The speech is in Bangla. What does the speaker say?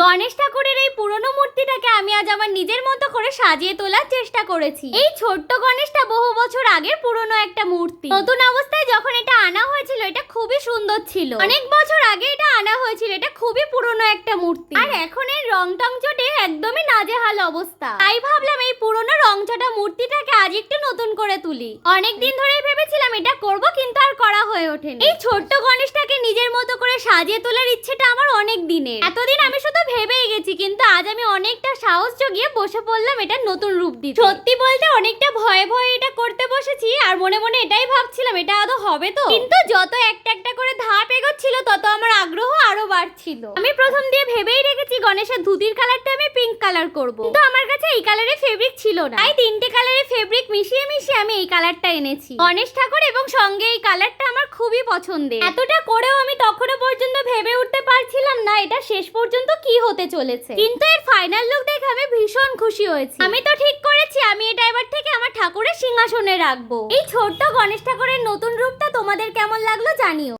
গণেশ ঠাকুরের এই পুরনো মূর্তিটাকে আমি আজ আমার নিজের মতো করে সাজিয়ে তোলার চেষ্টা করেছি। এই ছোট্ট গণেশটা বহু বছর আগের পুরনো একটা মূর্তি। নতুন অবস্থায় যখন এটা আনা হয়েছিল, এটা খুবই সুন্দর ছিল। অনেক বছর আগে এটা আনা হয়েছিল, এটা খুবই পুরনো একটা মূর্তি। আর এখন এর রং টং চটে একদমই নাজেহাল অবস্থা। তাই ভাবলাম এই পুরনো রং চটা মূর্তিটাকে আজ একটু নতুন করে তুলি। অনেক দিন ধরেই ভেবেছিলাম এটা করব, কিন্তু আর করা হয়ে ওঠেনি। এই ছোট্ট গণেশটাকে নিজের মতো করে সাজিয়ে তোলার ইচ্ছেটা আমার কিন্তু আজ আমি অনেকটা সাহস জগিয়ে বসে পড়লাম এটা নতুন রূপ দিতে। সত্যি বলতে অনেকটা ভয়ে ভয়ে এটা করতে বসেছি আর মনে মনে এটাই ভাবছিলাম, এটা আদৌ হবে তো? কিন্তু যত একটা একটা করে ধাপ এগোচ্ছিল, তত আমার আগ্রহ আরও বাড়ছিল। আমি প্রথম দিয়ে ভেবেই রেখেছি গণেশের ধুতির কালারটা আমি পিঙ্ক কালার করব। কিন্তু আমার কাছে এই কালারের ফেব্রিক ছিল না। তাই তিনটে কালারের ফেব্রিক মিশিয়ে মিশিয়ে আমি এই কালারটা এনেছি। গণেশ ঠাকুর এবং সঙ্গে এই কালারটা আমার খুবই পছন্দের। এতটা করেও আমি তখনও পর্যন্ত ভেবে উঠতে পারছিলাম না এটা শেষ পর্যন্ত কি হতে চলেছে? কিন্তু এর ফাইনাল লুক দেখে আমি ভীষণ খুশি হয়েছি। আমি তো ঠিক করেছি, আমি এটা এবার থেকে আমার ঠাকুরের সিংহাসনে রাখব। এই ছোট্ট গণেশ ঠাকুরের নতুন রূপটা তোমাদের কেমন লাগল জানিও।